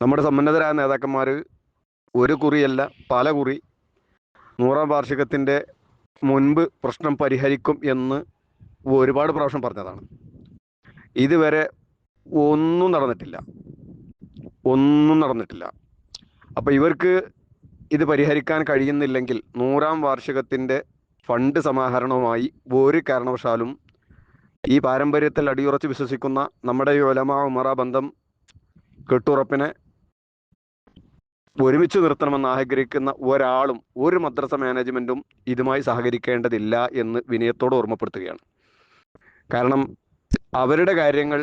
നമ്മുടെ സമ്പന്നതരായ നേതാക്കന്മാർ ഒരു കുറിയല്ല പല കുറി. നൂറാം വാർഷികത്തിന്റെ മുൻപ് പ്രശ്നം പരിഹരിക്കും എന്ന് ഒരുപാട് പ്രാവശ്യം പറഞ്ഞതാണ്. ഇതുവരെ ഒന്നും നടന്നിട്ടില്ല. ഒന്നും നടന്നിട്ടില്ല. അപ്പോൾ ഇവർക്ക് ഇത് പരിഹരിക്കാൻ കഴിയുന്നില്ലെങ്കിൽ നൂറാം വാർഷികത്തിന്റെ ഫണ്ട് സമാഹരണവുമായി ഒരു കാരണവശാലും ഈ പാരമ്പര്യത്തിൽ അടിയുറച്ച് വിശ്വസിക്കുന്ന നമ്മുടെ ഈ ഒലമ ഉമറ ബന്ധം കെട്ടുറപ്പിനെ ഒരുമിച്ച് നിർത്തണമെന്ന് ആഗ്രഹിക്കുന്ന ഒരാളും ഒരു മദ്രസ മാനേജ്മെന്റും ഇതുമായി സഹകരിക്കേണ്ടതില്ല എന്ന് വിനയത്തോട് ഓർമ്മപ്പെടുത്തുകയാണ്. കാരണം അവരുടെ കാര്യങ്ങൾ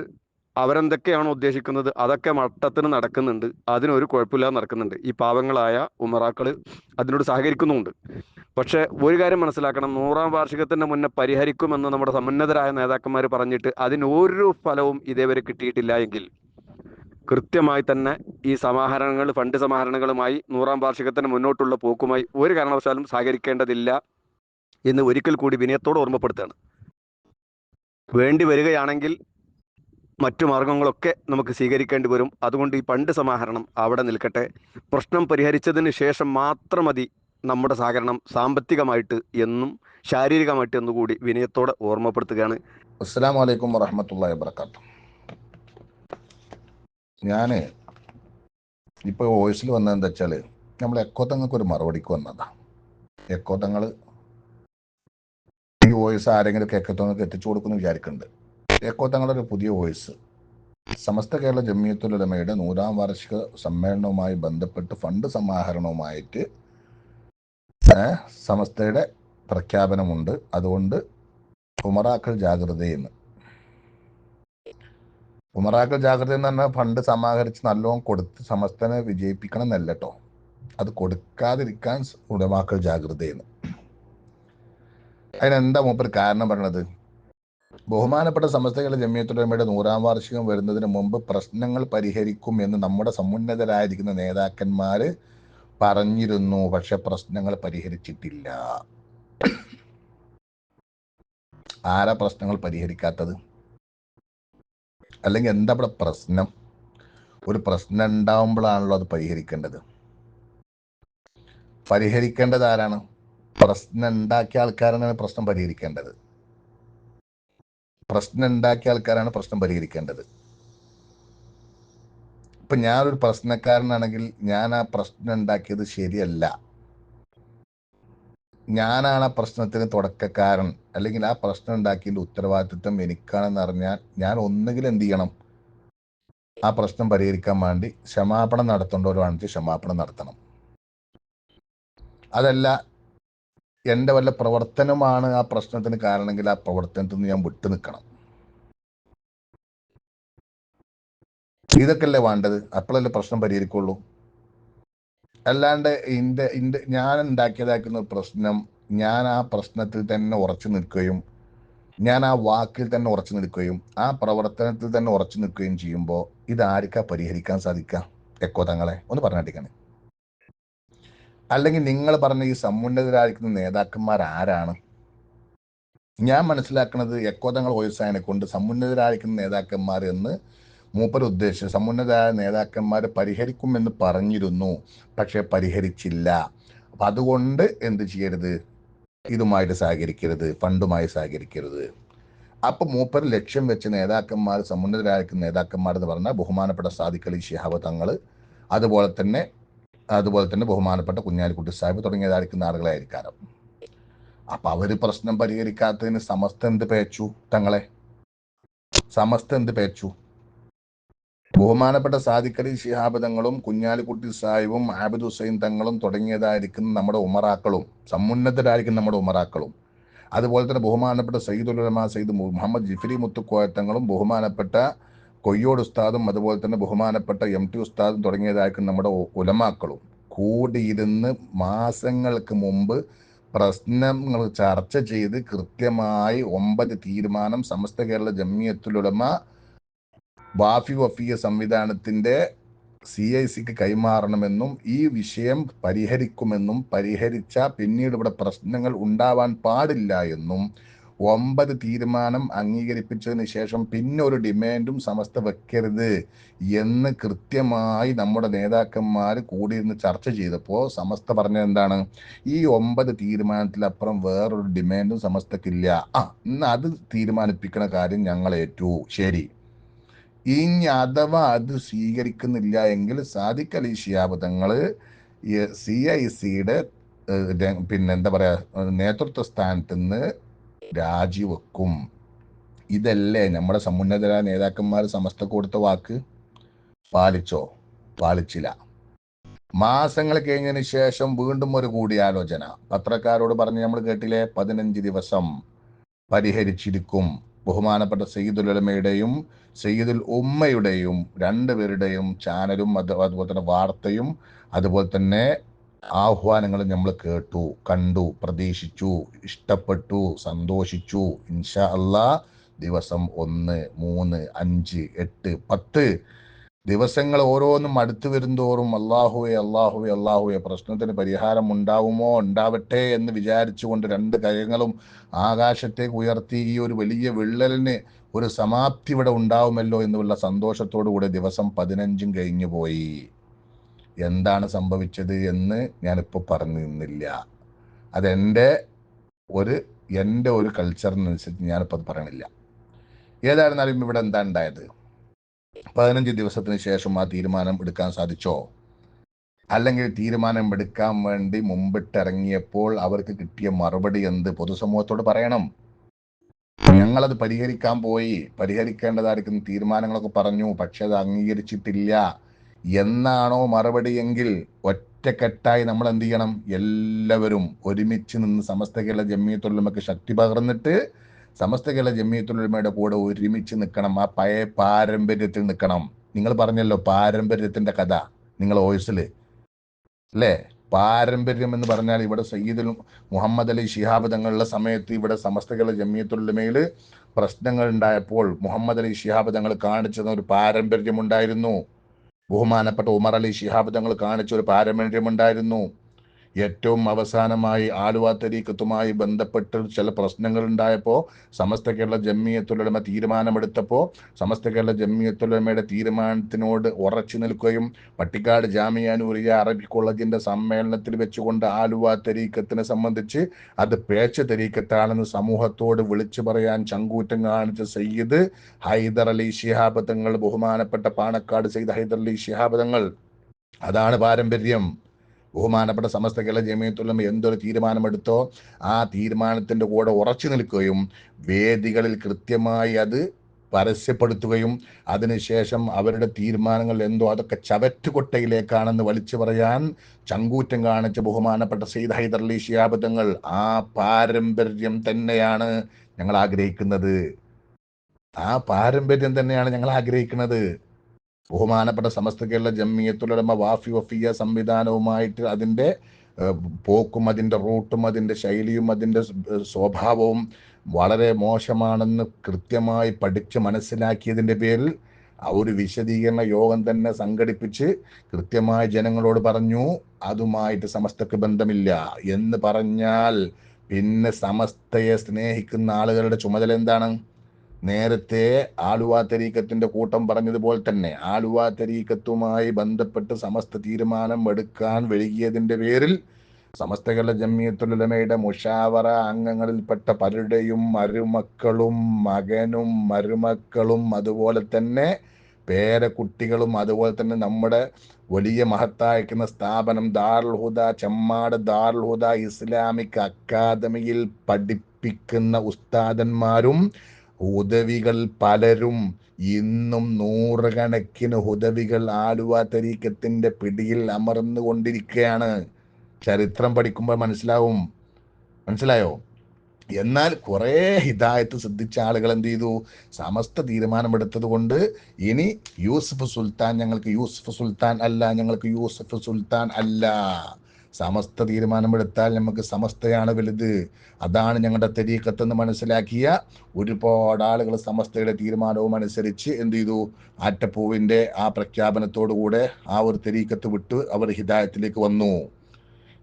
അവരെന്തൊക്കെയാണോ ഉദ്ദേശിക്കുന്നത് അതൊക്കെ മട്ടത്തിന് നടക്കുന്നുണ്ട്. അതിനൊരു കുഴപ്പമില്ലാതെ നടക്കുന്നുണ്ട്. ഈ പാവങ്ങളായ ഉമറാക്കൾ അതിനോട് സഹകരിക്കുന്നുമുണ്ട്. പക്ഷേ ഒരു കാര്യം മനസ്സിലാക്കണം. നൂറാം വാർഷികത്തിന് മുന്നേ പരിഹരിക്കുമെന്ന് നമ്മുടെ സമുന്നതരായ നേതാക്കന്മാർ പറഞ്ഞിട്ട് അതിനൊരു ഫലവും ഇതേവരെ കിട്ടിയിട്ടില്ല എങ്കിൽ കൃത്യമായി തന്നെ ഈ സമാഹരണങ്ങൾ ഫണ്ട് സമാഹരണങ്ങളുമായി നൂറാം വാർഷികത്തിന് മുന്നോട്ടുള്ള പോക്കുമായി ഒരു കാരണവശാലും സഹകരിക്കേണ്ടതില്ല എന്ന് ഒരിക്കൽ കൂടി വിനയത്തോട് ഓർമ്മപ്പെടുത്തുകയാണ്. വേണ്ടി വരികയാണെങ്കിൽ മറ്റു മാർഗങ്ങളൊക്കെ നമുക്ക് സ്വീകരിക്കേണ്ടി വരും. അതുകൊണ്ട് ഈ പണ്ട് സമാഹരണം അവിടെ നിൽക്കട്ടെ. പ്രശ്നം പരിഹരിച്ചതിന് ശേഷം മാത്രം മതി നമ്മുടെ സഹകരണം സാമ്പത്തികമായിട്ട് എന്നും ശാരീരികമായിട്ട് എന്നുകൂടി വിനയത്തോടെ ഓർമ്മപ്പെടുത്തുകയാണ്. അസ്സാം വലൈക്കും വാഹമത്തല്ലാ വാബർക്കാത്തു ഞാൻ ഇപ്പോൾ വോയിസിൽ വന്നത് എന്താ വെച്ചാൽ നമ്മൾ എക്കോത്തങ്ങൾക്ക് ഒരു മറുപടിക്ക് വന്നതാ. എക്കോത്തങ്ങൾ ഈ വോയിസ് ആരെങ്കിലും എക്കോത്തങ്ങൾക്ക് എത്തിച്ചു കൊടുക്കുമെന്ന് വിചാരിക്കുന്നുണ്ട് എക്കോത്തങ്ങളുടെ ഒരു പുതിയ വോയിസ്. സമസ്ത കേരള ജമിയത്തുലമയുടെ നൂറാം വാർഷിക സമ്മേളനവുമായി ബന്ധപ്പെട്ട് ഫണ്ട് സമാഹരണവുമായിട്ട് സമസ്തയുടെ പ്രഖ്യാപനമുണ്ട്. അതുകൊണ്ട് ഉമറാക്കൾ ജാഗ്രതയെന്ന്. ഉമറാക്കൾ ജാഗ്രത എന്ന് പറഞ്ഞാൽ ഫണ്ട് സമാഹരിച്ച് നല്ലോണം കൊടുത്ത് സമസ്തനെ വിജയിപ്പിക്കണം എന്നല്ല കേട്ടോ അത് കൊടുക്കാതിരിക്കാൻ ഉടമാക്കൾ ജാഗ്രതയെന്ന് അതിനെന്താ മൂപ്പർ കാരണം പറഞ്ഞത് ബഹുമാനപ്പെട്ട സമസ്തകളുടെ ജമ്മിയത്തുടമയുടെ നൂറാം വാർഷികം വരുന്നതിന് മുമ്പ് പ്രശ്നങ്ങൾ പരിഹരിക്കും എന്ന് നമ്മുടെ സമുന്നതരായിരിക്കുന്ന നേതാക്കന്മാർ പറഞ്ഞിരുന്നു. പക്ഷെ പ്രശ്നങ്ങൾ പരിഹരിച്ചിട്ടില്ല. ആരാ പ്രശ്നങ്ങൾ പരിഹരിക്കാത്തത്? അല്ലെങ്കിൽ എന്താ ഇവിടെ പ്രശ്നം? ഒരു പ്രശ്നം ഉണ്ടാവുമ്പോഴാണല്ലോ അത് പരിഹരിക്കേണ്ടത്. പരിഹരിക്കേണ്ടത് ആരാണ്? പ്രശ്നം ഉണ്ടാക്കിയ ആൾക്കാരാണ് പ്രശ്നം പരിഹരിക്കേണ്ടത്. പ്രശ്നം ഉണ്ടാക്കിയ ആൾക്കാരാണ് പ്രശ്നം പരിഹരിക്കേണ്ടത്. ഇപ്പൊ ഞാനൊരു പ്രശ്നക്കാരനാണെങ്കിൽ ഞാൻ ആ പ്രശ്നം ഉണ്ടാക്കിയത് ശരിയല്ല. ഞാനാണ് ആ പ്രശ്നത്തിന് തുടക്കക്കാരൻ. അല്ലെങ്കിൽ ആ പ്രശ്നം ഉണ്ടാക്കിയതിന്റെ ഉത്തരവാദിത്വം എനിക്കാണെന്ന് അറിഞ്ഞാൽ ഞാൻ ഒന്നുകിൽ എന്ത് ചെയ്യണം? ആ പ്രശ്നം പരിഹരിക്കാൻ വേണ്ടി ക്ഷമാപണം നടത്തേണ്ടവരാണെങ്കിൽ ക്ഷമാപണം നടത്തണം. അതല്ല എന്റെ വല്ല പ്രവർത്തനമാണ് ആ പ്രശ്നത്തിന് കാരണമെങ്കിൽ ആ പ്രവർത്തനത്തിൽ നിന്ന് ഞാൻ വിട്ടു നിൽക്കണം. ഇതൊക്കെയല്ലേ വേണ്ടത്? അപ്പോഴല്ലേ പ്രശ്നം പരിഹരിക്കുള്ളൂ? അല്ലാണ്ട് ഇന്റെ ഇന്റെ ഞാൻ ഉണ്ടാക്കിയതാക്കുന്ന പ്രശ്നം ഞാൻ ആ പ്രശ്നത്തിൽ തന്നെ ഉറച്ചു നിൽക്കുകയും ഞാൻ ആ വാക്കിൽ തന്നെ ഉറച്ചു നിൽക്കുകയും ആ പ്രവർത്തനത്തിൽ തന്നെ ഉറച്ചു നിൽക്കുകയും ചെയ്യുമ്പോൾ ഇതാർക്കാ പരിഹരിക്കാൻ സാധിക്കുക? എക്കോ തങ്ങളെ ഒന്ന് പറഞ്ഞിട്ടിക്കണേ അല്ലെങ്കിൽ നിങ്ങൾ പറഞ്ഞ ഈ സമുന്നതരായിരിക്കുന്ന നേതാക്കന്മാർ ആരാണ്? ഞാൻ മനസ്സിലാക്കുന്നത് എക്കോതങ്ങൾ വോയിസായനെ കൊണ്ട് സമുന്നതരായിരിക്കുന്ന നേതാക്കന്മാർ എന്ന് മൂപ്പർ ഉദ്ദേശിച്ച സമുന്നതരായ നേതാക്കന്മാർ പരിഹരിക്കുമെന്ന് പറഞ്ഞിരുന്നു. പക്ഷേ പരിഹരിച്ചില്ല. അപ്പം അതുകൊണ്ട് എന്ത് ചെയ്യരുത്? ഇതുമായിട്ട് സഹകരിക്കരുത്. ഫണ്ടുമായി സഹകരിക്കരുത്. അപ്പൊ മൂപ്പർ ലക്ഷ്യം വെച്ച് നേതാക്കന്മാർ സമുന്നതരായിരിക്കുന്ന നേതാക്കന്മാർ എന്ന് പറഞ്ഞാൽ ബഹുമാനപ്പെട്ട സാദിഖലി ശിഹാബ് തങ്ങൾ അതുപോലെ തന്നെ അതുപോലെ തന്നെ ബഹുമാനപ്പെട്ട കുഞ്ഞാലിക്കുട്ടി സാഹിബ് തുടങ്ങിയതായിരിക്കുന്ന ആളുകളായിരിക്കാം അപ്പൊ അവർ പ്രശ്നം പരിഹരിക്കാത്തതിന് സമസ്ത എന്ത് പേച്ചു തങ്ങളെ? സമസ്ത എന്ത് പേച്ചു? ബഹുമാനപ്പെട്ട സാദിഖലി ശിഹാബ് തങ്ങളും കുഞ്ഞാലിക്കുട്ടി സാഹിബും ആബിദ് ഹുസൈൻ തങ്ങളും തുടങ്ങിയതായിരിക്കുന്ന നമ്മുടെ ഉമറാക്കളും സമുന്നതരായിരിക്കുന്ന നമ്മുടെ ഉമറാക്കളും. അതുപോലെ തന്നെ ബഹുമാനപ്പെട്ട സയ്യിദ് ഉലമ സയ്യിദ് മുഹമ്മദ് ജിഫിലി മുത്തുക്കോയത്തങ്ങളും ബഹുമാനപ്പെട്ട കൊയ്യോട് ഉസ്താദും അതുപോലെ തന്നെ ബഹുമാനപ്പെട്ട എം ടി ഉസ്താദും തുടങ്ങിയതായിരിക്കും നമ്മുടെ ഉലമാക്കളും. കൂടിയിരുന്ന് മാസങ്ങൾക്ക് മുമ്പ് പ്രശ്നങ്ങൾ ചർച്ച ചെയ്ത് കൃത്യമായി ഒമ്പത് തീരുമാനം സമസ്ത കേരള ജമിയത്തുലുലമ വാഫി വഫിയ സംവിധാനത്തിന്റെ സി ഐ സിക്ക് കൈമാറണമെന്നും ഈ വിഷയം പരിഹരിക്കുമെന്നും പരിഹരിച്ച പിന്നീട് ഇവിടെ പ്രശ്നങ്ങൾ ഉണ്ടാവാൻ പാടില്ല എന്നും ഒമ്പത് തീരുമാനം അംഗീകരിപ്പിച്ചതിന് ശേഷം പിന്നെ ഒരു ഡിമാൻഡും സമസ്ത വെക്കരുത് എന്ന് കൃത്യമായി നമ്മുടെ നേതാക്കന്മാർ കൂടിയിരുന്ന് ചർച്ച ചെയ്തപ്പോൾ സമസ്ത പറഞ്ഞത് എന്താണ്? ഈ ഒമ്പത് തീരുമാനത്തിലപ്പുറം വേറൊരു ഡിമാൻഡും സമസ്തക്കില്ല. ആ ഇന്ന് അത് തീരുമാനിപ്പിക്കുന്ന കാര്യം ഞങ്ങൾ ഏറ്റു. ശരി. ഇനി അഥവാ അത് സ്വീകരിക്കുന്നില്ല എങ്കിൽ സാദിഖ് അലി ഷിയാബ് തങ്ങൾ സി ഐ സിയുടെ പിന്നെ എന്താ പറയുക നേതൃത്വ സ്ഥാനത്ത് നിന്ന് രാജിവെക്കും. ഇതല്ലേ നമ്മുടെ സമുന്നതരായ നേതാക്കന്മാർ സമസ്ത കൊടുത്ത വാക്ക്? പാലിച്ചോ? പാലിച്ചില്ല. മാസങ്ങൾ കഴിഞ്ഞതിന് ശേഷം വീണ്ടും ഒരു കൂടിയാലോചന. പത്രക്കാരോട് പറഞ്ഞ് നമ്മൾ കേട്ടില്ലേ പതിനഞ്ച് ദിവസം പരിഹരിച്ചിരിക്കും. ബഹുമാനപ്പെട്ട സയ്യിദുൽ ഉലമയുടെയും സയ്യിദുൽ ഉമ്മയുടെയും രണ്ടുപേരുടെയും ചാനലും അത് അതുപോലെ തന്നെ വാർത്തയും അതുപോലെ തന്നെ ആഹ്വാനങ്ങളും നമ്മൾ കേട്ടു കണ്ടു പ്രതീക്ഷിച്ചു ഇഷ്ടപ്പെട്ടു സന്തോഷിച്ചു. ഇൻഷാ അല്ലാ ദിവസം ഒന്ന് മൂന്ന് അഞ്ച് എട്ട് പത്ത് ദിവസങ്ങൾ ഓരോന്നും അടുത്തു വരുന്തോറും അള്ളാഹുവെ അള്ളാഹുവെ അള്ളാഹുവെ പ്രശ്നത്തിന് പരിഹാരം ഉണ്ടാവുമോ? ഉണ്ടാവട്ടെ എന്ന് വിചാരിച്ചുകൊണ്ട് രണ്ട് കരങ്ങളും ആകാശത്തേക്ക് ഉയർത്തി ഈ ഒരു വലിയ വിള്ളലിന് ഒരു സമാപ്തി ഇവിടെ ഉണ്ടാവുമല്ലോ എന്നുള്ള സന്തോഷത്തോടു കൂടെ ദിവസം പതിനഞ്ചും കഴിഞ്ഞു പോയി. എന്താണ് സംഭവിച്ചത് എന്ന് ഞാനിപ്പോൾ പറഞ്ഞു നിന്നില്ല. അതെന്റെ ഒരു എന്റെ ഒരു കൾച്ചറിനനുസരിച്ച് ഞാനിപ്പോൾ അത് പറയണില്ല. ഏതായിരുന്നാലും ഇവിടെ എന്താ ഉണ്ടായത്? പതിനഞ്ച് ദിവസത്തിന് ശേഷം ആ തീരുമാനം എടുക്കാൻ സാധിച്ചോ? അല്ലെങ്കിൽ തീരുമാനം എടുക്കാൻ വേണ്ടി മുമ്പിട്ടിറങ്ങിയപ്പോൾ അവർക്ക് കിട്ടിയ മറുപടി എന്ത്? പൊതുസമൂഹത്തോട് പറയണം. ഞങ്ങളത് പരിഹരിക്കാൻ പോയി. പരിഹരിക്കേണ്ടതായിരിക്കുന്ന തീരുമാനങ്ങളൊക്കെ പറഞ്ഞു. പക്ഷെ അത് അംഗീകരിച്ചിട്ടില്ല. എന്നാണോ മറുപടി എങ്കിൽ ഒറ്റക്കെട്ടായി നമ്മൾ എന്ത് ചെയ്യണം? എല്ലാവരും ഒരുമിച്ച് നിന്ന് സമസ്ത കേരള ജമ്മിയത്തുള്ളമക്ക് ശക്തി പകർന്നിട്ട് സമസ്ത കേരള ജമ്മിയത്തുള്ളമയുടെ കൂടെ ഒരുമിച്ച് നിൽക്കണം ആ പഴയ പാരമ്പര്യത്തിൽ നിൽക്കണം. നിങ്ങൾ പറഞ്ഞല്ലോ പാരമ്പര്യത്തിന്റെ കഥ നിങ്ങൾ വോയിസിൽ അല്ലേ? പാരമ്പര്യം എന്ന് പറഞ്ഞാൽ ഇവിടെ സയ്യിദുൽ മുഹമ്മദ് അലി ഷിഹാബ് തങ്ങളുടെ സമയത്ത് ഇവിടെ സമസ്ത കേരള ജമ്മിയത്തുള്ളമയിൽ പ്രശ്നങ്ങൾ ഉണ്ടായപ്പോൾ മുഹമ്മദ് അലി ഷിഹാബ് തങ്ങൾ കാണിച്ചത് ഒരു പാരമ്പര്യമുണ്ടായിരുന്നു ബഹുമാനപ്പെട്ട ഉമർ അലി ഷിഹാബ് തങ്ങൾ കാണിച്ച ഒരു പാരമ്പര്യമുണ്ടായിരുന്നു ഏറ്റവും അവസാനമായി ആലുവ തരീക്കത്തുമായി ബന്ധപ്പെട്ട് ചില പ്രശ്നങ്ങൾ ഉണ്ടായപ്പോൾ സമസ്ത കേരള ജമ്മിയത്തുലമ തീരുമാനമെടുത്തപ്പോൾ സമസ്ത കേരള ജമ്മിയത്തുലമയുടെ തീരുമാനത്തിനോട് ഉറച്ചു നിൽക്കുകയും പട്ടിക്കാട് ജാമിയാനൂരിയ അറബി കോളേജിന്റെ സമ്മേളനത്തിൽ വെച്ചുകൊണ്ട് ആലുവ തരീക്കത്തിനെ സംബന്ധിച്ച് അത് പേച്ച തരീക്കത്താണെന്ന് സമൂഹത്തോട് വിളിച്ചു പറയാൻ ചങ്കൂറ്റം കാണിച്ച സയ്യിദ് ഹൈദർ അലി ശിഹാബ് തങ്ങൾ ബഹുമാനപ്പെട്ട പാണക്കാട് സയ്യിദ് ഹൈദർ അലി ശിഹാബ് തങ്ങൾ. അതാണ് പാരമ്പര്യം. ബഹുമാനപ്പെട്ട സമസ്ത കേരള ജമീത്തുള്ള എന്തൊരു തീരുമാനമെടുത്തോ ആ തീരുമാനത്തിന്റെ കൂടെ ഉറച്ചു നിൽക്കുകയും വേദികളിൽ കൃത്യമായി അത് പരസ്യപ്പെടുത്തുകയും അതിനുശേഷം അവരുടെ തീരുമാനങ്ങൾ എന്തോ അതൊക്കെ ചവറ്റുകൊട്ടയിലേക്കാണെന്ന് വലിച്ചു പറയാൻ ചങ്കൂറ്റം കാണിച്ച ബഹുമാനപ്പെട്ട സെയ്ദ് ഹൈദർ അലി ഷിയാബുദ്ധങ്ങൾ ആ പാരമ്പര്യം തന്നെയാണ് ഞങ്ങൾ ആഗ്രഹിക്കുന്നത്. ആ പാരമ്പര്യം തന്നെയാണ് ഞങ്ങൾ ആഗ്രഹിക്കുന്നത്. ബഹുമാനപ്പെട്ട സമസ്ത കേരള ജമ്മിയത്തുലമ വാഫി വഫിയ സംവിധാനവുമായിട്ട് അതിന്റെ പോക്കും അതിന്റെ റൂട്ടും അതിന്റെ ശൈലിയും അതിന്റെ സ്വഭാവവും വളരെ മോശമാണെന്ന് കൃത്യമായി പഠിച്ച് മനസ്സിലാക്കിയതിന്റെ പേരിൽ ആ ഒരു വിശദീകരണ യോഗം തന്നെ സംഘടിപ്പിച്ച് കൃത്യമായി ജനങ്ങളോട് പറഞ്ഞു അതുമായിട്ട് സമസ്തക്ക് ബന്ധമില്ല എന്ന് പറഞ്ഞാൽ പിന്നെ സമസ്തയെ സ്നേഹിക്കുന്ന ആളുകളുടെ ചുമതല എന്താണ്? നേരത്തെ ആലുവ തരീക്കത്തിന്റെ കൂട്ടം പറഞ്ഞതുപോലെ തന്നെ ആലുവ തരീക്കത്തുമായി ബന്ധപ്പെട്ട് സമസ്ത തീരുമാനം എടുക്കാൻ വൈകിയതിന്റെ പേരിൽ സമസ്ത കേരള ജമ്മിയത്തുലമയുടെ മുഷാവറ അംഗങ്ങളിൽപ്പെട്ട പലരുടെയും മരുമക്കളും മകനും മരുമക്കളും അതുപോലെ തന്നെ പേരക്കുട്ടികളും അതുപോലെ തന്നെ നമ്മുടെ വലിയ മഹത്തായിരിക്കുന്ന സ്ഥാപനം ദാറുൽ ഹുദ ചെമ്മാട് ദാറുൽ ഹുദ ഇസ്ലാമിക് അക്കാദമിയിൽ പഠിപ്പിക്കുന്ന ഉസ്താദന്മാരും ഹുദവികൾ പലരും ഇന്നും നൂറുകണക്കിന് ഹുദവികൾ ആലുവ തരീക്കത്തിന്റെ പിടിയിൽ അമർന്നു കൊണ്ടിരിക്കുകയാണ്. ചരിത്രം പഠിക്കുമ്പോൾ മനസ്സിലാവും. മനസ്സിലായോ? എന്നാൽ കുറേ ഹിദായത്ത് ശ്രദ്ധിച്ച ആളുകൾ എന്ത് ചെയ്തു? സമസ്ത തീരുമാനമെടുത്തത് കൊണ്ട് ഇനി യൂസഫ് സുൽത്താൻ ഞങ്ങൾക്ക് യൂസഫ് സുൽത്താൻ അല്ല ഞങ്ങൾക്ക് യൂസഫ് സുൽത്താൻ അല്ല. സമസ്ത തീരുമാനമെടുത്താൽ നമുക്ക് സമസ്തയാണ് വലുത്. അതാണ് ഞങ്ങളുടെ തെരീക്കത്തെന്ന് മനസ്സിലാക്കിയ ഒരുപാട് ആളുകൾ സമസ്തയുടെ തീരുമാനവും അനുസരിച്ച് എന്ത് ചെയ്തു? ആറ്റപ്പൂവിന്റെ ആ പ്രഖ്യാപനത്തോടുകൂടെ ആ ഒരു തെരീക്കത്ത് വിട്ട് അവർ ഹിദായത്തിലേക്ക് വന്നു.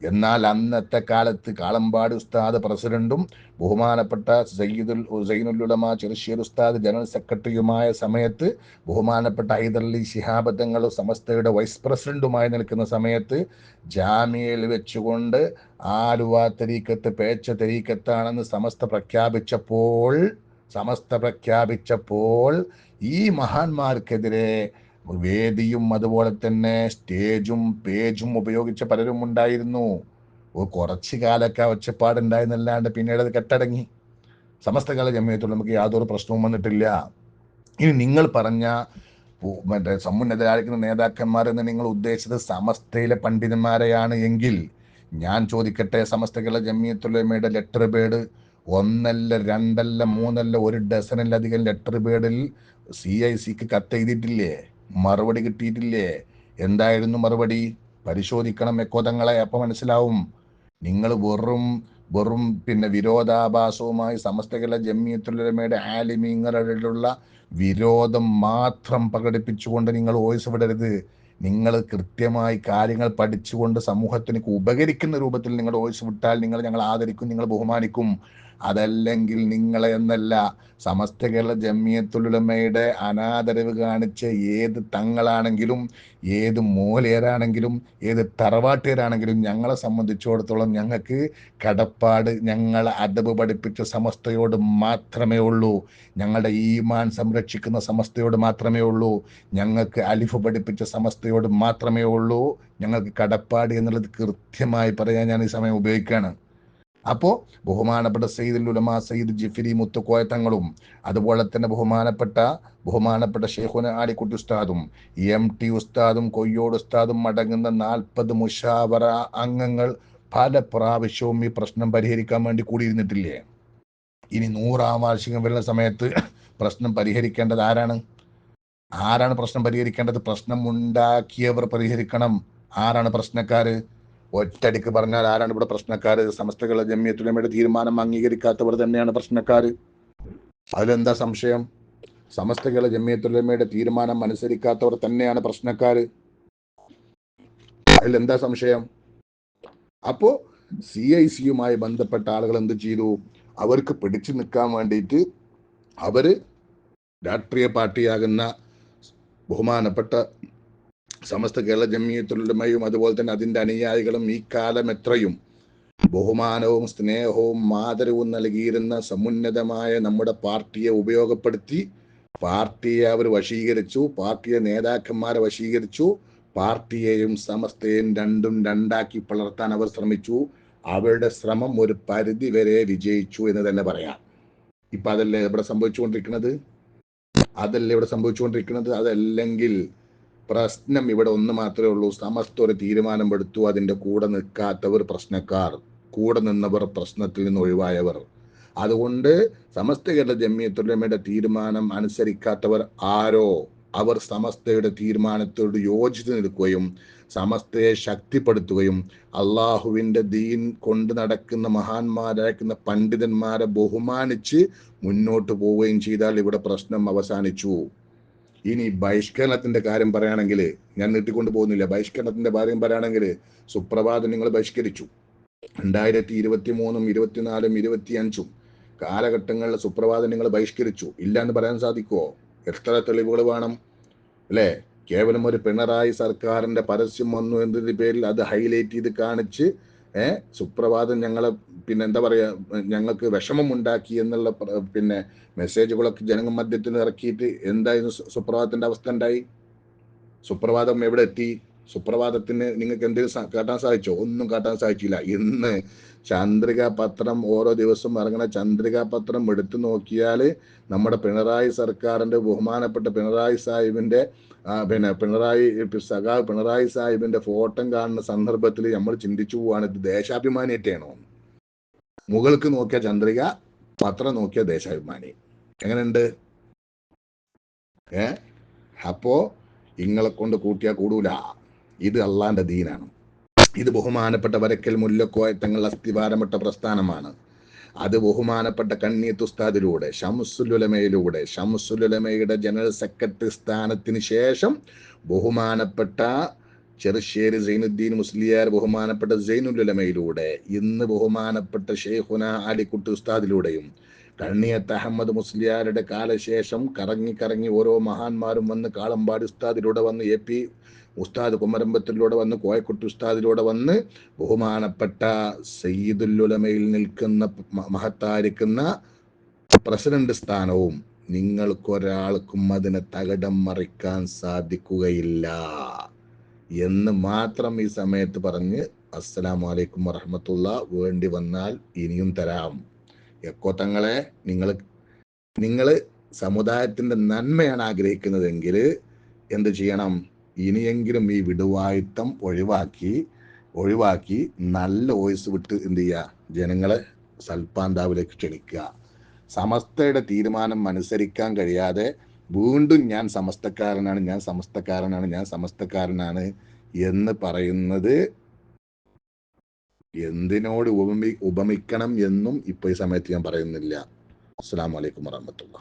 എന്നാൽ അന്നത്തെ കാലത്ത് കാളമ്പാട് ഉസ്താദ് പ്രസിഡന്റും ബഹുമാനപ്പെട്ട സയ്യിദുൽ സൈനുലുലമ ചെറുശ്ശേർ ഉസ്താദ് ജനറൽ സെക്രട്ടറിയുമായ സമയത്ത് ബഹുമാനപ്പെട്ട ഹൈദർലി ശിഹാബ് തങ്ങൾ സമസ്തയുടെ വൈസ് പ്രസിഡന്റുമായി നിൽക്കുന്ന സമയത്ത് ജാമ്യയിൽ വെച്ചുകൊണ്ട് ആലുവ തെരീക്കത്ത് പേച്ച തെരീക്കത്താണെന്ന് സമസ്ത പ്രഖ്യാപിച്ചപ്പോൾ സമസ്ത പ്രഖ്യാപിച്ചപ്പോൾ ഈ മഹാന്മാർക്കെതിരെ വേദിയും അതുപോലെ തന്നെ സ്റ്റേജും പേജും ഉപയോഗിച്ച പലരും ഉണ്ടായിരുന്നു. കുറച്ച് കാലൊക്കെ ഒച്ചപ്പാടുണ്ടായിരുന്നല്ലാണ്ട് പിന്നീട് അത് കെട്ടടങ്ങി. സമസ്തകാല ജമ്മിയത്തോട് നമുക്ക് യാതൊരു പ്രശ്നവും വന്നിട്ടില്ല. ഇനി നിങ്ങൾ പറഞ്ഞ മറ്റേ സമുന്നതരായിരിക്കുന്ന നേതാക്കന്മാരെന്ന് നിങ്ങൾ ഉദ്ദേശിച്ചത് സമസ്തയിലെ പണ്ഡിതന്മാരെയാണ് എങ്കിൽ ഞാൻ ചോദിക്കട്ടെ സമസ്തകളുടെ ജമ്മിയത്തുലമയുടെ ലെറ്റർ ബേഡ് ഒന്നല്ല രണ്ടല്ല മൂന്നല്ല ഒരു ഡസനിലധികം ലെറ്റർ ബേഡിൽ സി ഐ സിക്ക് കത്തെഴുതിയിട്ടില്ലേ? മറുപടി കിട്ടിയിട്ടില്ലേ? എന്തായിരുന്നു മറുപടി? പരിശോധിക്കണം എക്കോതങ്ങളെ അപ്പൊ മനസ്സിലാവും. നിങ്ങൾ വെറും വെറും പിന്നെ വിരോധാഭാസവുമായി സമസ്തകല ജമ്മിയത്തുലമയുടെ ആലിമീങ്ങളുള്ള വിരോധം മാത്രം പ്രകടിപ്പിച്ചുകൊണ്ട് നിങ്ങൾ വോയിസ് വിടരുത്. നിങ്ങൾ കൃത്യമായി കാര്യങ്ങൾ പഠിച്ചുകൊണ്ട് സമൂഹത്തിന് ഉപകരിക്കുന്ന രൂപത്തിൽ നിങ്ങൾ വോയിസ് വിട്ടാൽ നിങ്ങൾ ഞങ്ങൾ ആദരിക്കും നിങ്ങൾ ബഹുമാനിക്കും. അതല്ലെങ്കിൽ നിങ്ങളെ എന്നല്ല സമസ്ത കേരള ജമ്മിയത്തുലുലമയുടെ അനാദരവ് കാണിച്ച് ഏത് തങ്ങളാണെങ്കിലും ഏത് മൂലയരാണെങ്കിലും ഏത് തറവാട്ടുകാരാണെങ്കിലും ഞങ്ങളെ സംബന്ധിച്ചിടത്തോളം ഞങ്ങൾക്ക് കടപ്പാട് ഞങ്ങളെ അദബ് പഠിപ്പിച്ച സമസ്തയോട് മാത്രമേ ഉള്ളൂ. ഞങ്ങളുടെ ഈമാൻ സംരക്ഷിക്കുന്ന സമസ്തയോട് മാത്രമേ ഉള്ളൂ. ഞങ്ങൾക്ക് അലിഫ് പഠിപ്പിച്ച സമസ്തയോട് മാത്രമേ ഉള്ളൂ. ഞങ്ങൾക്ക് കടപ്പാട് എന്നുള്ളത് കൃത്യമായി പറയാൻ ഞാൻ ഈ സമയം ഉപയോഗിക്കുകയാണ്. അപ്പോൾ ബഹുമാനപ്പെട്ട സയ്യിദുൽ ഉലമ സയ്യിദ് ജിഫിരി മുത്തുക്കോയ തങ്ങളും അതുപോലെ തന്നെ ബഹുമാനപ്പെട്ട ബഹുമാനപ്പെട്ട ഷെയ്ഖുന ആലിക്കുട്ടി ഉസ്താദും എം ടി ഉസ്താദും കൊയ്യോട് ഉസ്താദും അടങ്ങുന്ന നാൽപ്പത് മുഷാവറ അംഗങ്ങൾ പല പ്രാവശ്യവും ഈ പ്രശ്നം പരിഹരിക്കാൻ വേണ്ടി കൂടിയിരുന്നിട്ടില്ലേ? ഇനി നൂറാം വാർഷികം വരുന്ന സമയത്ത് പ്രശ്നം പരിഹരിക്കേണ്ടത് ആരാണ്? ആരാണ് പ്രശ്നം പരിഹരിക്കേണ്ടത്? പ്രശ്നം ഉണ്ടാക്കിയവർ പരിഹരിക്കണം. ആരാണ് പ്രശ്നക്കാര്? ഒറ്റടിക്ക് പറഞ്ഞാൽ ആരാണ് ഇവിടെ പ്രശ്നക്കാര്? സമസ്തകളെ ജമ്മിയത്തുലമയുടെ തീരുമാനം അംഗീകരിക്കാത്തവർ തന്നെയാണ് പ്രശ്നക്കാര്. അതിലെന്താ സംശയം? സമസ്തകളെ ജമ്മിയത്തുലമയുടെ തീരുമാനം അനുസരിക്കാത്തവർ തന്നെയാണ് പ്രശ്നക്കാര്. അതിലെന്താ സംശയം? അപ്പോ സി ഐ സിയുമായി ബന്ധപ്പെട്ട ആളുകൾ എന്ത് ചെയ്തു? അവർക്ക് പിടിച്ചു നിൽക്കാൻ വേണ്ടിയിട്ട് അവർ രാഷ്ട്രീയ പാർട്ടിയാകുന്ന ബഹുമാനപ്പെട്ട സമസ്ത കേരള ജമ്മിയത്തുലമയും അതുപോലെ തന്നെ അതിന്റെ അനുയായികളും ഈ കാലം എത്രയും ബഹുമാനവും സ്നേഹവും ആദരവും നൽകിയിരുന്ന സമുന്നതമായ നമ്മുടെ പാർട്ടിയെ ഉപയോഗപ്പെടുത്തി പാർട്ടിയെ അവർ വശീകരിച്ചു പാർട്ടിയെ നേതാക്കന്മാരെ വശീകരിച്ചു പാർട്ടിയെയും സമസ്തയെയും രണ്ടും രണ്ടാക്കി പിളർത്താൻ അവർ ശ്രമിച്ചു. അവരുടെ ശ്രമം ഒരു പരിധി വരെ വിജയിച്ചു എന്ന് തന്നെ പറയാം. ഇപ്പൊ അതല്ലേ ഇവിടെ സംഭവിച്ചുകൊണ്ടിരിക്കുന്നത്? അതല്ലേ ഇവിടെ സംഭവിച്ചുകൊണ്ടിരിക്കുന്നത്? അതല്ലെങ്കിൽ പ്രശ്നം ഇവിടെ ഒന്ന് മാത്രമേ ഉള്ളൂ. സമസ്ത ഒരു തീരുമാനം എടുത്തു അതിന്റെ കൂടെ നിൽക്കാത്തവർ പ്രശ്നക്കാർ കൂടെ നിന്നവർ പ്രശ്നത്തിൽ നിന്ന് ഒഴിവായവർ. അതുകൊണ്ട് സമസ്ത കേരള ജമ്മിയത്തുലമയുടെ തീരുമാനം അനുസരിക്കാത്തവർ ആരോ? അവർ സമസ്തയുടെ തീരുമാനത്തോട് യോജിച്ച് നിൽക്കുകയും സമസ്തയെ ശക്തിപ്പെടുത്തുകയും അള്ളാഹുവിന്റെ ദീൻ കൊണ്ട് നടക്കുന്ന മഹാന്മാരായിരിക്കുന്ന പണ്ഡിതന്മാരെ ബഹുമാനിച്ച് മുന്നോട്ട് പോവുകയും ചെയ്താൽ ഇവിടെ പ്രശ്നം അവസാനിച്ചു. ഇനി ബഹിഷ്കരണത്തിന്റെ കാര്യം പറയുകയാണെങ്കിൽ ഞാൻ നീട്ടിക്കൊണ്ട് പോകുന്നില്ല. ബഹിഷ്കരണത്തിന്റെ കാര്യം പറയുകയാണെങ്കിൽ സുപ്രഭാതം നിങ്ങൾ ബഹിഷ്കരിച്ചു. രണ്ടായിരത്തി ഇരുപത്തി മൂന്നും ഇരുപത്തിനാലും ഇരുപത്തിയഞ്ചും കാലഘട്ടങ്ങളിൽ സുപ്രഭാതം നിങ്ങൾ ബഹിഷ്കരിച്ചു. ഇല്ല എന്ന് പറയാൻ സാധിക്കുമോ എത്ര തെളിവുകൾ വേണം? അല്ലേ? കേവലം ഒരു പിണറായി സർക്കാരിന്റെ പരസ്യം വന്നു എന്നതിന്റെ പേരിൽ അത് ഹൈലൈറ്റ് ചെയ്ത് കാണിച്ച് ഏഹ് സുപ്രഭാതം ഞങ്ങളെ പിന്നെ എന്താ പറയാ ഞങ്ങൾക്ക് വിഷമം ഉണ്ടാക്കി എന്നുള്ള പിന്നെ മെസ്സേജുകളൊക്കെ ജനങ്ങ മധ്യത്തിൽ ഇറക്കിയിട്ട് എന്തായിരുന്നു സുപ്രഭാതത്തിന്റെ അവസ്ഥ ഉണ്ടായി? സുപ്രഭാതം എവിടെ എത്തി? സുപ്രഭാതത്തിന് നിങ്ങൾക്ക് എന്തെങ്കിലും കാട്ടാൻ സാധിച്ചോ? ഒന്നും കാട്ടാൻ സാധിച്ചില്ല. ഇന്ന് ചന്ദ്രിക പത്രം ഓരോ ദിവസം ഇറങ്ങുന്ന ചന്ദ്രിക പത്രം എടുത്തു നോക്കിയാൽ നമ്മുടെ പിണറായി സർക്കാരിന്റെ ബഹുമാനപ്പെട്ട പിണറായി സാഹിബിന്റെ പിന്നെ പിണറായി സഖാവ് പിണറായി സാഹിബിന്റെ ഫോട്ടോ കാണുന്ന സന്ദർഭത്തിൽ നമ്മൾ ചിന്തിച്ചു പോവാണ് ഇത് ദേശാഭിമാനിയായിട്ടാണോ? മുകൾക്ക് നോക്കിയ ചന്ദ്രിക പത്രം നോക്കിയ ദേശാഭിമാനി. എങ്ങനെയുണ്ട്? ഏ? അപ്പോ ഇങ്ങളെ കൊണ്ട് കൂട്ടിയാ കൂടൂല. ഇത് അള്ളാന്റെ ദീനാണ്. ഇത് ബഹുമാനപ്പെട്ട വരക്കൽ മുല്ലക്കോയ തങ്ങൾ അസ്ഥിവാരമിട്ട പ്രസ്ഥാനമാണ്. അത് ബഹുമാനപ്പെട്ട കണ്ണീത്ത് ഉസ്താദിലൂടെ ഷംസുലുലമയിലൂടെ ഷംസുലുലമയുടെ ജനറൽ സെക്രട്ടറി സ്ഥാനത്തിന് ശേഷം ബഹുമാനപ്പെട്ട ചെറുശ്ശേരി സൈനുദ്ദീൻ മുസ്ലിയാർ ബഹുമാനപ്പെട്ട സൈനുലുലമയിലൂടെ ഇന്ന് ബഹുമാനപ്പെട്ട ഷെയ്ഖുന അലിക്കുട്ടി ഉസ്താദിലൂടെയും കണ്ണിയത്ത് അഹമ്മദ് മുസ്ലിയാരുടെ കാലശേഷം കറങ്ങി കറങ്ങി ഓരോ മഹാന്മാരും വന്ന് കാളമ്പാടി ഉസ്താദിലൂടെ വന്ന് എ പി ഉസ്താദ് കുമരമ്പത്തിലൂടെ വന്ന് കോയക്കുട്ടി ഉസ്താദിലൂടെ വന്ന് ബഹുമാനപ്പെട്ട സയ്യിദുല്ലുലമയിൽ നിൽക്കുന്ന മഹത്തായിരിക്കുന്ന പ്രസിഡന്റ് സ്ഥാനവും നിങ്ങൾക്കൊരാൾക്കും അതിനെ തകടം മറിക്കാൻ സാധിക്കുകയില്ല എന്ന് മാത്രം ഈ സമയത്ത് പറഞ്ഞ് അസ്സലാമലൈക്കും വറഹമത്തുള്ള വേണ്ടി വന്നാൽ ഇനിയും തരാം. എക്കോത്തങ്ങളെ നിങ്ങൾ നിങ്ങൾ സമുദായത്തിന്റെ നന്മയാണ് ആഗ്രഹിക്കുന്നതെങ്കിൽ എന്ത് ചെയ്യണം? ഇനിയെങ്കിലും ഈ വിടുവായുത്തം ഒഴിവാക്കി ഒഴിവാക്കി നല്ല വോയിസ് വിട്ട് എന്ത് ചെയ്യുക? ജനങ്ങളെ സൽപാന്താവിലേക്ക് ക്ഷണിക്കുക. സമസ്തയുടെ തീരുമാനം അനുസരിക്കാൻ കഴിയാതെ വീണ്ടും ഞാൻ സമസ്തക്കാരനാണ് ഞാൻ സമസ്തക്കാരനാണ് ഞാൻ സമസ്തക്കാരനാണ് എന്ന് പറയുന്നത് എന്തിനോട് ഉപമി ഉപമിക്കണം എന്നും ഇപ്പൊ ഈ സമയത്ത് ഞാൻ പറയുന്നില്ല. അസ്സാം വലൈക്കും വറഹമത്തുള്ള